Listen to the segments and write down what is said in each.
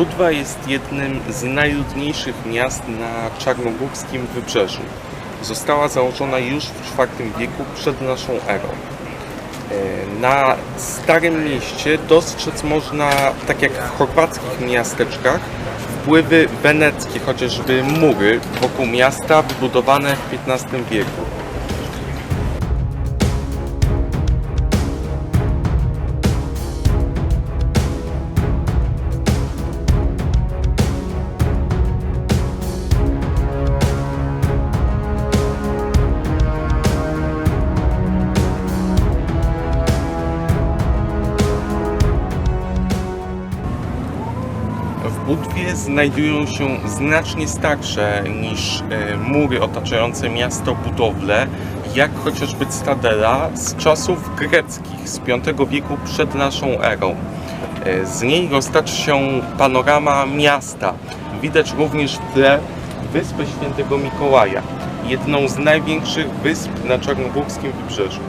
Budwa jest jednym z najludniejszych miast na czarnogórskim wybrzeżu. Została założona już w IV wieku przed naszą erą. E, Na Starym Mieście dostrzec można, tak jak w chorwackich miasteczkach, wpływy weneckie, chociażby mury wokół miasta wybudowane w XV wieku. Znajdują się znacznie starsze niż e, mury otaczające miasto budowle, jak chociażby Cytadela z czasów greckich, z V wieku przed naszą erą. E, Z niej roztacza się panorama miasta. Widać również w tle Wyspę Świętego Mikołaja, jedną z największych wysp na czarnogórskim wybrzeżu.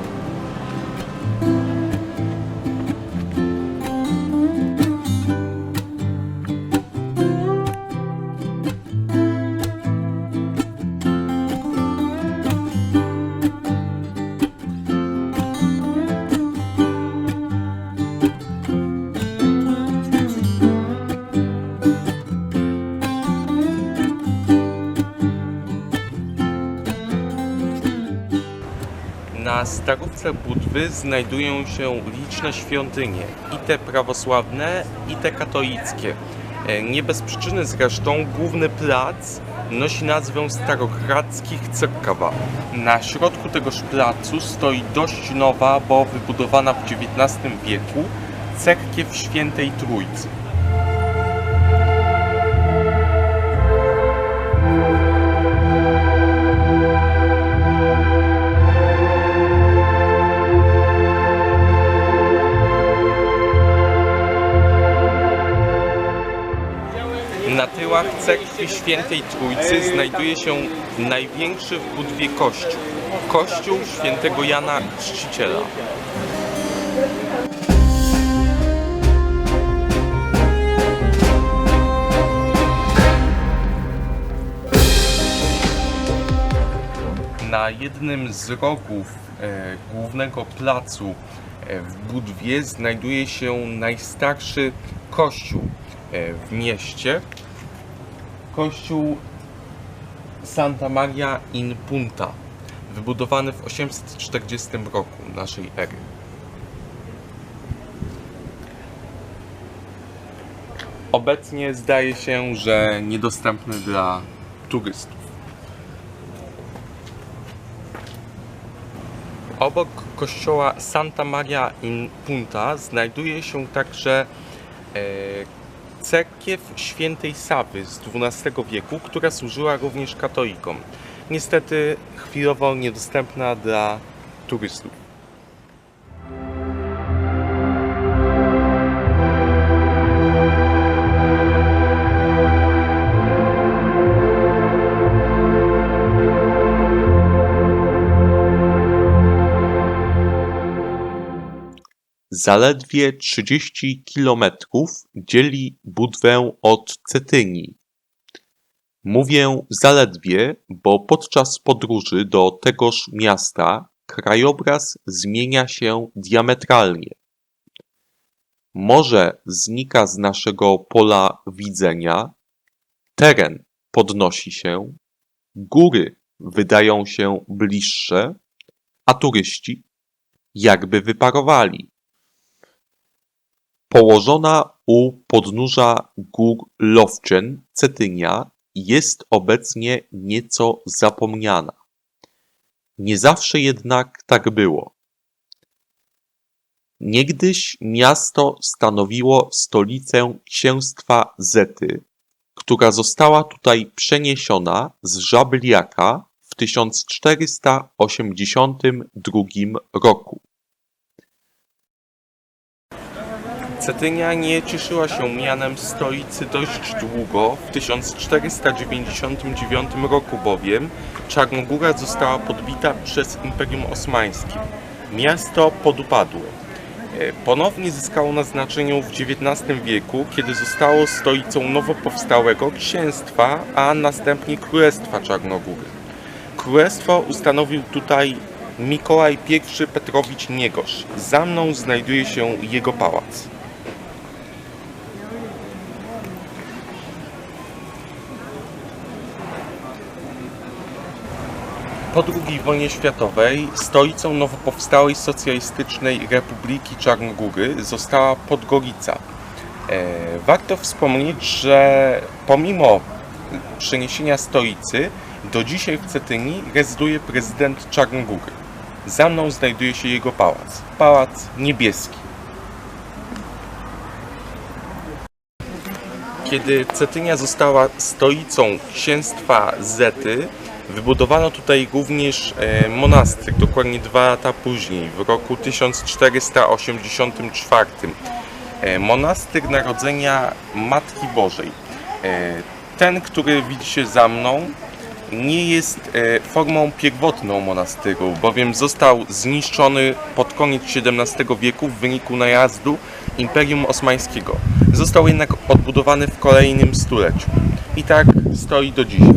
Na starówce Budwy znajdują się liczne świątynie, i te prawosławne, i te katolickie. E, Nie bez przyczyny zresztą główny plac nosi nazwę Starogradzkich Cerkawa. Na środku tegoż placu stoi dość nowa, bo wybudowana w XIX wieku, cerkiew Świętej Trójcy. Cerkwi Świętej Trójcy znajduje się największy w Budwie kościół. Kościół świętego Jana Chrzciciela. Na jednym z rogów e, głównego placu e, w Budwie znajduje się najstarszy kościół e, w mieście. Kościół Santa Maria in Punta, wybudowany w 840 roku naszej ery. Obecnie zdaje się, że niedostępny dla turystów. Obok kościoła Santa Maria in Punta znajduje się także e, cerkiew świętej Sawy z XII wieku, która służyła również katolikom. Niestety chwilowo niedostępna dla turystów. Zaledwie 30 kilometrów dzieli Budwę od Cetyni. Mówię zaledwie, bo podczas podróży do tegoż miasta krajobraz zmienia się diametralnie. Morze znika z naszego pola widzenia, teren podnosi się, góry wydają się bliższe, a turyści jakby wyparowali. Położona u podnóża gór Lowczyn, Cetynia jest obecnie nieco zapomniana. Nie zawsze jednak tak było. Niegdyś miasto stanowiło stolicę księstwa Zety, która została tutaj przeniesiona z Żabliaka w 1482 roku. Cetynia nie cieszyła się mianem stolicy dość długo. W 1499 roku bowiem Czarnogóra została podbita przez Imperium Osmańskie. Miasto podupadło. E, Ponownie zyskało na znaczeniu w XIX wieku, kiedy zostało stolicą nowo powstałego księstwa, a następnie Królestwa Czarnogóry. Królestwo ustanowił tutaj Mikołaj I Petrowicz Niegosz. Za mną znajduje się jego pałac. Po II wojnie światowej stolicą nowo powstałej socjalistycznej Republiki Czarnogóry została Podgorica. E, Warto wspomnieć, że pomimo przeniesienia stolicy, do dzisiaj w Cetyni rezyduje prezydent Czarnogóry. Za mną znajduje się jego pałac. Pałac niebieski. Kiedy Cetynia została stolicą księstwa Zety, wybudowano tutaj również e, monastyr, dokładnie dwa lata później, w roku 1484. E, Monastyr Narodzenia Matki Bożej. E, Ten, który widzicie za mną, nie jest formą pierwotną monastyru, bowiem został zniszczony pod koniec XVII wieku w wyniku najazdu Imperium Osmańskiego. Został jednak odbudowany w kolejnym stuleciu. I tak stoi do dzisiaj.